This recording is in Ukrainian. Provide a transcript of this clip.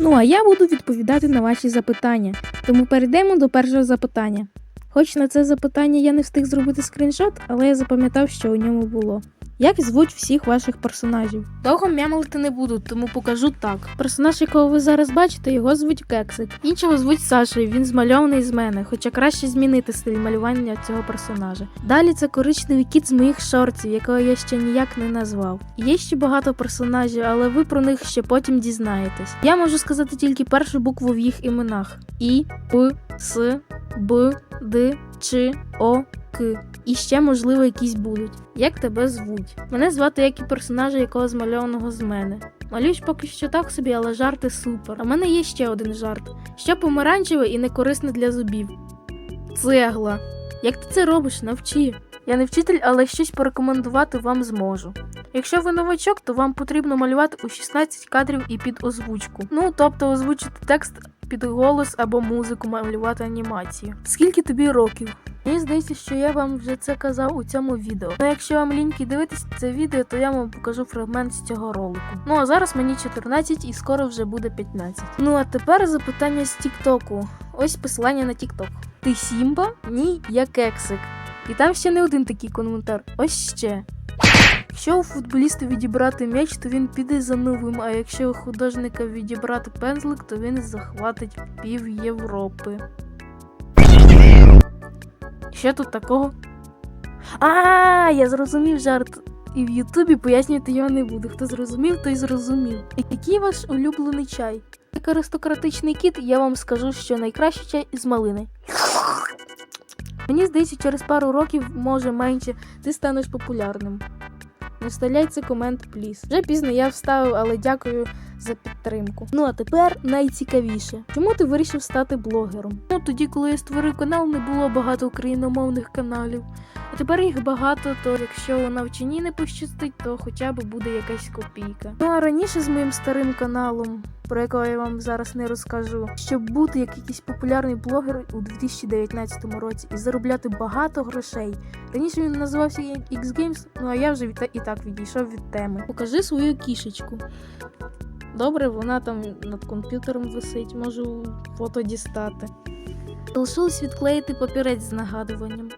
Ну а я буду відповідати на ваші запитання. Тому перейдемо до першого запитання. Хоч на це запитання я не встиг зробити скріншот, але я запам'ятав, що у ньому було. Як звуть всіх ваших персонажів? Довго мямлити не буду, тому покажу так. Персонаж, якого ви зараз бачите, його звуть Кексик. Іншого звуть Саша, він змальований з мене, хоча краще змінити стиль малювання цього персонажа. Далі це коричневий кіт з моїх шортів, якого я ще ніяк не назвав. Є ще багато персонажів, але ви про них ще потім дізнаєтесь. Я можу сказати тільки першу букву в їх іменах: І, П, С, Б, Д, Ч, О, К. І ще, можливо, якісь будуть. Як тебе звуть? Мене звати як і персонажа, якого змальованого з мене. Малюєш поки що так собі, але жарти супер. А в мене є ще один жарт: що помаранчеве і не корисне для зубів. Цегла. Як ти це робиш? Навчи. Я не вчитель, але щось порекомендувати вам зможу. Якщо ви новачок, то вам потрібно малювати у 16 кадрів і під озвучку. Ну, тобто озвучити текст під голос або музику, малювати анімацію. Скільки тобі років? Мені здається, що я вам вже це казав у цьому відео. Ну, якщо вам ліньки дивитись це відео, то я вам покажу фрагмент з цього ролику. Ну а зараз мені 14 і скоро вже буде 15. Ну а тепер запитання з Тіктоку. Ось посилання на Тікток. Ти Сімба? Ні, я кексик. І там ще не один такий коментар. Ось ще. Якщо у футболіста відібрати м'яч, то він піде за новим, а якщо у художника відібрати пензлик, то він захватить пів Європи. Що тут такого? А, я зрозумів жарт. І в Ютубі пояснювати його не буду. Хто зрозумів, той зрозумів. Який ваш улюблений чай? Як аристократичний кіт, я вам скажу, що найкращий чай із малини. Мені здається, через пару років, може менше, ти станеш популярним. Не вставляй комент, пліз. Вже пізно я вставив, але дякую за підтримку. Ну а тепер найцікавіше. Чому ти вирішив стати блогером? Ну тоді, коли я створив канал, не було багато україномовних каналів. А тепер їх багато, то якщо у навчанні не пощастить, то хоча б буде якась копійка. Ну а раніше з моїм старим каналом, про якого я вам зараз не розкажу, щоб бути як якийсь популярний блогер у 2019 році і заробляти багато грошей. Раніше він називався X Games, ну а я вже і так відійшов від теми. Покажи свою кішечку. Добре, вона там над комп'ютером висить, можу фото дістати. Залишилось відклеїти папірець з нагадуванням.